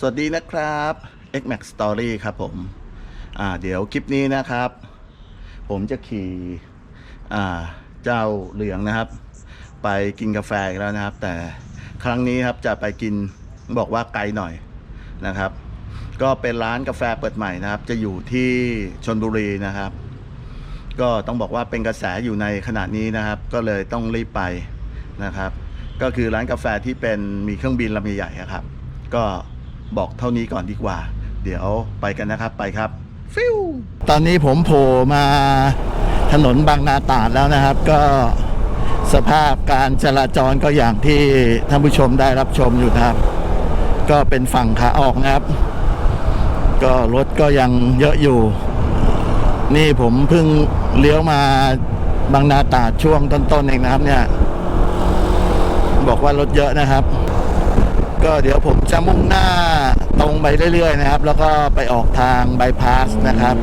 สวัสดีนะครับ X Max Story ครับผม อ่า เดี๋ยวคลิปนี้นะครับ ผมจะขี่ อ่า เจ้าเหลืองนะครับ ไปกินกาแฟแล้วนะครับ แต่ครั้งนี้ครับจะไปกินบอกว่าไกลหน่อยนะครับ ก็เป็นร้านกาแฟเปิดใหม่นะครับ จะอยู่ที่ชนบุรีนะครับ ก็ต้องบอกว่าเป็นกระแสอยู่ในขณะนี้นะครับ ก็เลยต้องรีบไปนะครับ ก็คือร้านกาแฟที่เป็นมีเครื่องบินลำใหญ่ๆครับ ก็ บอกเท่านี้ก่อนดีกว่า เดี๋ยวไปกันนะครับไปครับ ฟิวตอนนี้ผมโผล่มาถนนบางนาตราดแล้วนะครับ ก็สภาพการจราจรก็อย่างที่ท่านผู้ชมได้รับชมอยู่นะครับ ก็เป็นฝั่งขาออกนะครับ ก็รถก็ยังเยอะอยู่ นี่ผมเพิ่งเลี้ยวมาบางนาตราดช่วงต้นๆเองนะครับเนี่ย บอกว่ารถเยอะนะครับ ก็เดี๋ยวผมจะมุ่งหน้า ตรงไปเรื่อยๆนะครับ แล้วก็ไปออกทางบายพาสนะครับ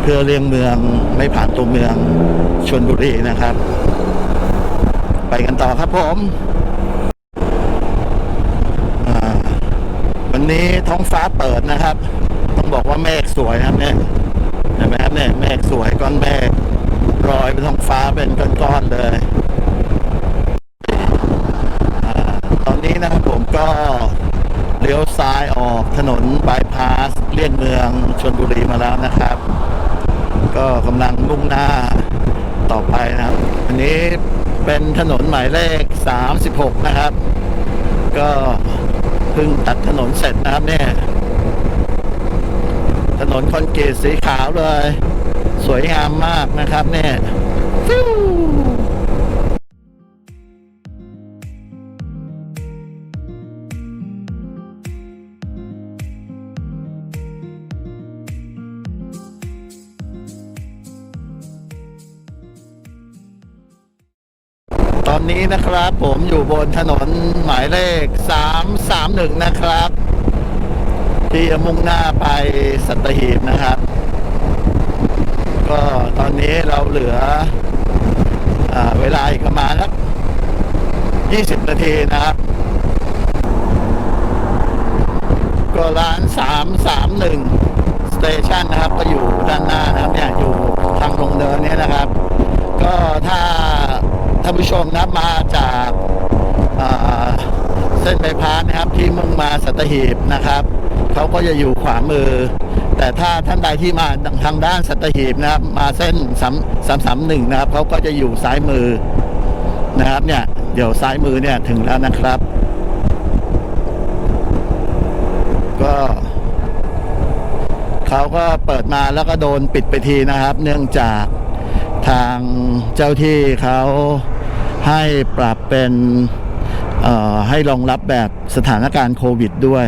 เพื่อเลี่ยงเมืองไม่ผ่านตัวเมืองชนบุรีนะครับ ไปกันต่อครับผมวันนี้ท้องฟ้าเปิดนะครับ ต้องบอกว่าเมฆสวยนะครับเนี่ยเห็นไหมครับเนี่ยเมฆสวยก้อนเมฆลอยไปท้องฟ้าเป็นก้อนๆเลย อ่าตอนนี้นะครับผมก็เลี้ ยวซ้ายออกถนนบายพาสเลี่ยงเมืองชนบุรีมาแล้วนะครับ ก็กำลังมุ่งหน้าต่อไปนะครับ อันนี้เป็นถนนหมายเลข 36 นะครับ ก็เพิ่งตัดถนนเสร็จนะครับเนี่ยถนนคอนกรีตสีขาวเลย สวยงามมากนะครับเนี่ย ตอนนี้นะครับผมอยู่บนถนนหมายเลข 331 นะครับ ที่จะมุ่งหน้าไปสัตหีบนะครับ ก็ตอนนี้เราเหลืออเวลาอีกประมาณสัก20 นาทีนะครับ ก็ร้าน 331 Station นะครับ ก็อยู่ด้านหน้านะครับเนี่ยอยู่ทางลงเนินเนี้นะครับ ก็ถ้าท่านผู้ช มนะครับมาจากอ่าเส้นบพาสนะครับที่มุ่งมาสัตหีบนะครับเขาก็จะอยู่ขวามือ แต่ถ้าท่านใดที่มาทางด้านสัตหีบนะครับ มาเส้นสามสามสามหนึ่งนะครับเขาก็จะอยู่ซ้ายมือนะครับเนี่ยเดี๋ยวซ้ายมือเนี่ยถึงแล้วนะครับ ก็เขาก็เปิดมาแล้วก็โดนปิดไปทีนะครับ เนื่องจากทางเจ้าที่เขา ให้ปรับเป็นให้รองรับแบบสถานการณ์โควิดด้วย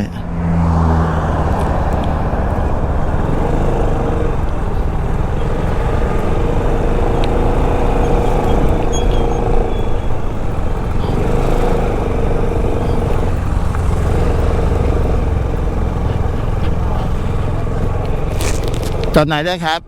จอดไหนได้ครับ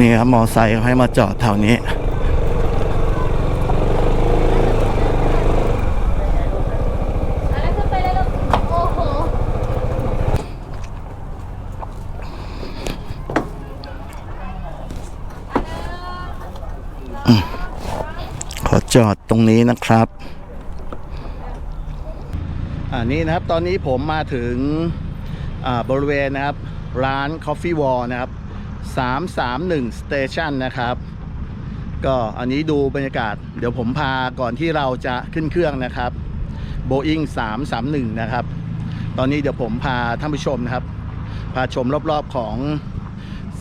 นี่ครับมอไซค์ให้มาจอดแถวนี้ ขอจอดตรงนี้นะครับอ่านี่นะครับตอนนี้ผมมาถึงบริเวณนะครับ ร้าน Coffee Wall นะครับ 331 Station นะครับ ก็อันนี้ดูบรรยากาศ เดี๋ยวผมพาก่อนที่เราจะขึ้นเครื่องนะครับ Boeing 331 นะครับ ตอนนี้เดี๋ยวผมพาท่านผู้ชมนะครับ พาชมรอบๆของ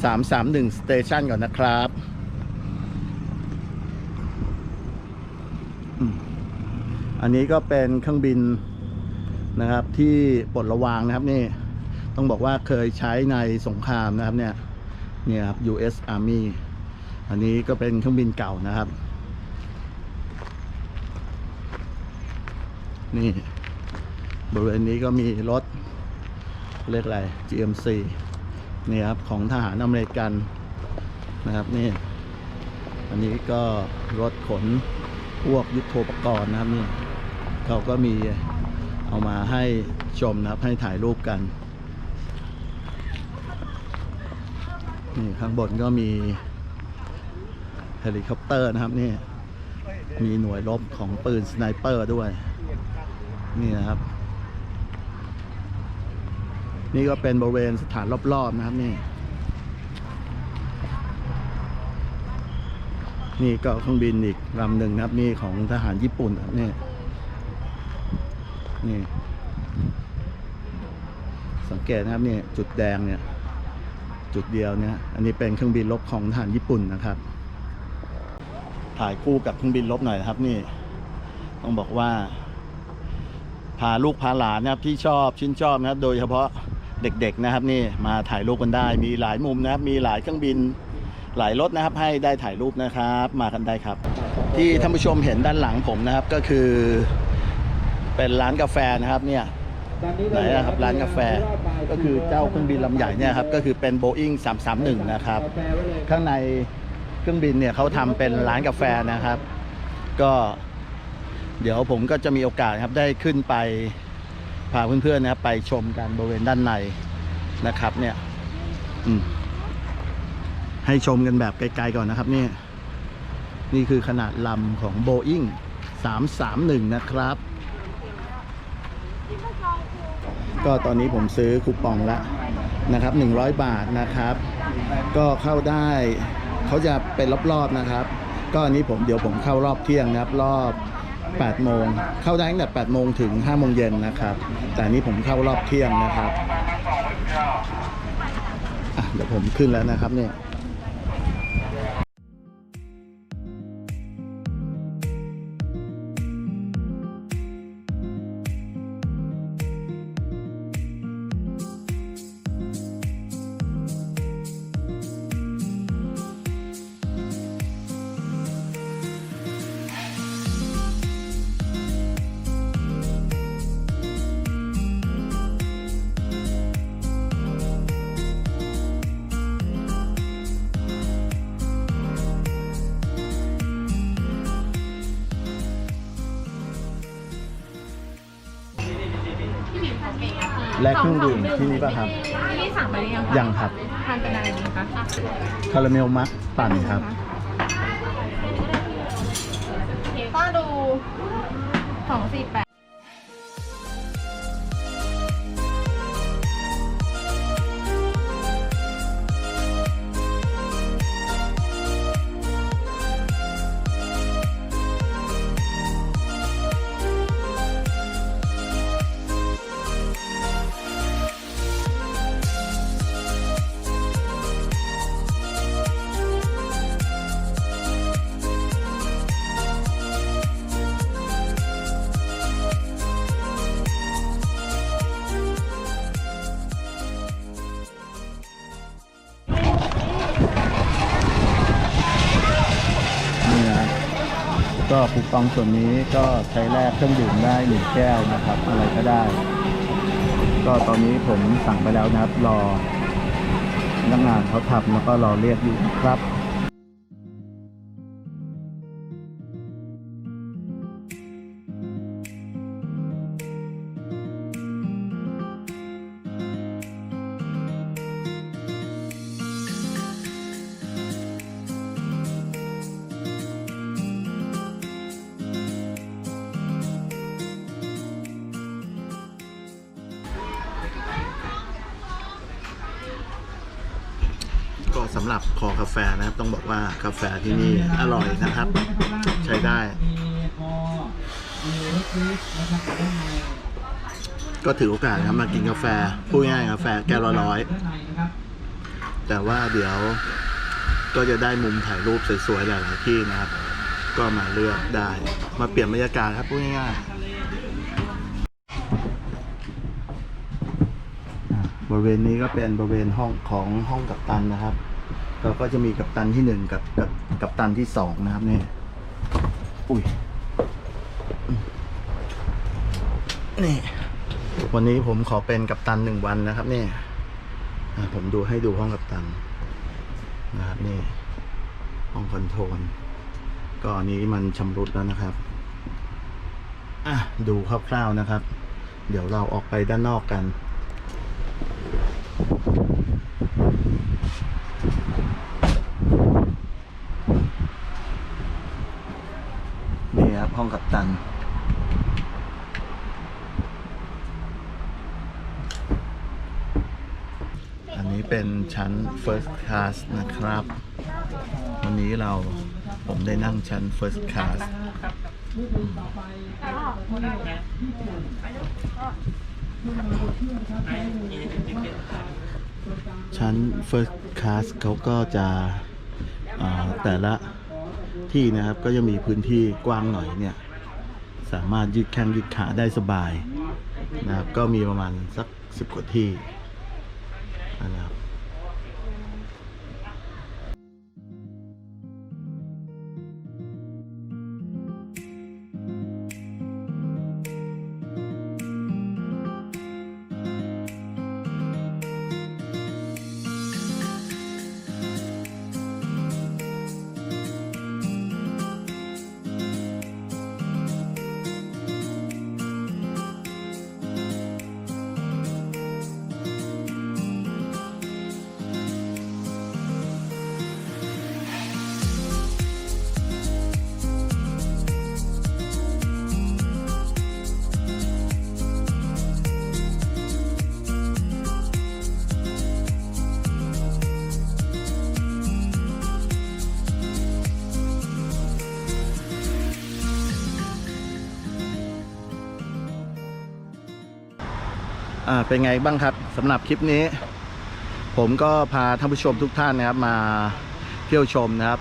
331 Station ก่อนนะครับอันนี้ก็เป็นเครื่องบินนะครับที่ปลดระวางนะครับนี่ต้องบอกว่าเคยใช้ในสงครามนะครับเนี่ย เนี่ยครับ US Army อันนี้ก็เป็นเครื่องบินเก่านะครับ นี่ บริเวณนี้ก็มีรถ เรียกอะไร GMC นี่ครับ ของทหารอเมริกันนะครับนี่ อันนี้ก็รถขนพวกยุทโธปกรณ์นะครับนี่เขาก็มีเอามาให้ชมนะครับให้ถ่ายรูปกัน นี่ข้างบนก็มีเฮลิคอปเตอร์นะครับนี่มีหน่วยรบของปืนสไนเปอร์ด้วย นี่นะครับ นี่ก็เป็นบริเวณสถานรอบๆนะครับนี่ นี่ก็เครื่องบินอีกลำหนึ่งนะครับนี่ของทหารญี่ปุ่นครับนี่นี่ สังเกตนะครับนี่จุดแดงเนี่ย จุดเดียวเนี่ยอันนี้เป็นเครื่องบินรบของทหารญี่ปุ่นนะครับ ถ่ายคู่กับเครื่องบินรบหน่อยนะครับนี่ ต้องบอกว่า พาลูกพาหลานนะครับที่ชอบชื่นชอบนะครับ โดยเฉพาะเด็กๆนะครับนี่มาถ่ายรูปกันได้ มีหลายมุมนะครับ มีหลายเครื่องบินหลายรถนะครับให้ได้ถ่ายรูปนะครับ มากันได้ครับ ที่ท่านผู้ชมเห็นด้านหลังผมนะครับก็คือ เป็นร้านกาแฟนะครับเนี่ย ไหนนะครับร้านกาแฟก็คือเจ้าเครื่องบินลำใหญ่เนี่ยครับก็คือเป็น Boeing 331 นะครับ ข้างในเครื่องบินเนี่ยเขาทำเป็นร้านกาแฟนะครับ ก็เดี๋ยวผมก็จะมีโอกาสครับได้ขึ้นไปพาเพื่อนๆนะครับไปชมกันบริเวณด้านในนะครับเนี่ยให้ชมกันแบบไกลๆก่อนนะครับนี่นี่คือขนาดลำของ Boeing 331 นะครับ ก็ตอนนี้ผมซื้อคูปองละนะครับ 100 บาทนะครับ ก็เข้าได้เขาจะเป็นรอบๆนะครับ ก็อันนี้ผมเดี๋ยวผมเข้ารอบเที่ยงนะครับ รอบ8โมงเข้าได้ตั้งแต่8โมงถึง5โมงเย็นนะครับ แต่นี้ผมเข้ารอบเที่ยงนะครับเดี๋ยวผมขึ้นแล้วนะครับเนี่ย และเครื่องดื่มที่นี่ป่ะครับที่นี่สั่งไปหรือยังคะยังครับ ทานเป็นอะไรดีคะคาราเมลมัคปั่นครับต้าดูสองสี่แป ก็คูปองส่วนนี้ก็ใช้แลกเครื่องดื่มได้หนึ่งแก้วนะครับ อะไรก็ได้ ก็ตอนนี้ผมสั่งไปแล้วนะครับ รอพนักงานเขาทำแล้วก็รอเรียกอยู่ครับ สำหรับคอกาแฟนะครับ ต้องบอกว่ากาแฟที่นี่อร่อยนะครับ ใช้ได้ ก็ถือโอกาสครับมากินกาแฟพูดง่ายกาแฟแก้วละร้อย แต่ว่าเดี๋ยวก็จะได้มุมถ่ายรูปสวยๆหลายๆที่นะครับ ก็มาเลือกได้ มาเปลี่ยนบรรยากาศครับพูดง่ายๆบริเวณนี้ก็เป็นบริเวณห้องของห้องกัปตันนะครับ เราก็จะมีกัปตันที่หนึ่งกับกับกัปตันที่สองนะครับนี่อุ้ยนี่วันนี้ผมขอเป็นกัปตันหนึ่งวันนะครับนี่อะผมดูให้ดูห้องกับตันนะครับนี่ห้องคอนโทรลก็อันนี้มันชำรุดแล้วนะครับอะดูคร่าวๆนะครับ เดี๋ยวเราออกไปด้านนอกกันครับ ห้องกัปตัน อันนี้เป็น ชั้น First Class นะครับ วันนี้เราผมได้นั่งชั้น First Class ชั้น First Class เขาก็จะแต่ละที่นะครับก็จะมีพื้นที่กว้างหน่อยเนี่ย สามารถยืดแข้งยืดขาได้สบายนะครับก็มีประมาณสักสิบกว่าที่นะครับ อ่าเป็นไงบ้างครับสำหรับคลิปนี้ ผมก็พาท่านผู้ชมทุกท่านนะครับมาเที่ยวชมนะครับ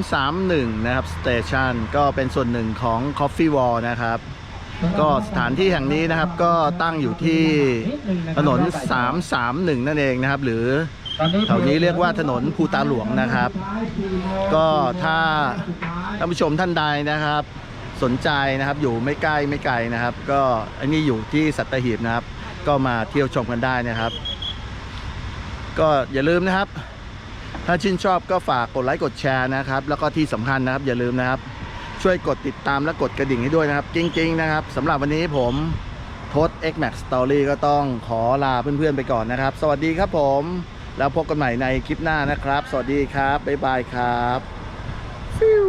331 นะครับสเตชันก็เป็นส่วนหนึ่งของ Coffee Wall นะครับ ก็สถานที่แห่งนี้นะครับก็ตั้งอยู่ที่ถนน 331 นั่นเองนะครับ หรือแถวนี้เรียกว่าถนนภูตาหลวงนะครับ ก็ถ้าท่านผู้ชมท่านใดนะครับ สนใจนะครับอยู่ไม่ใกล้ไม่ไกลนะครับ ก็อันนี้อยู่ที่สัตหีบนะครับ ก็มาเที่ยวชมกันได้นะครับ ก็อย่าลืมนะครับ ถ้าชื่นชอบก็ฝากกดไลค์กดแชร์นะครับ แล้วก็ที่สำคัญนะครับ อย่าลืมนะครับ ช่วยกดติดตามและกดกระดิ่งให้ด้วยนะครับจริงๆนะครับสำหรับวันนี้ผมทศ X Max Story ก็ต้องขอลาเพื่อนๆไปก่อนนะครับ สวัสดีครับผม แล้วพบกันใหม่ในคลิปหน้านะครับ สวัสดีครับ บ๊ายบายครับ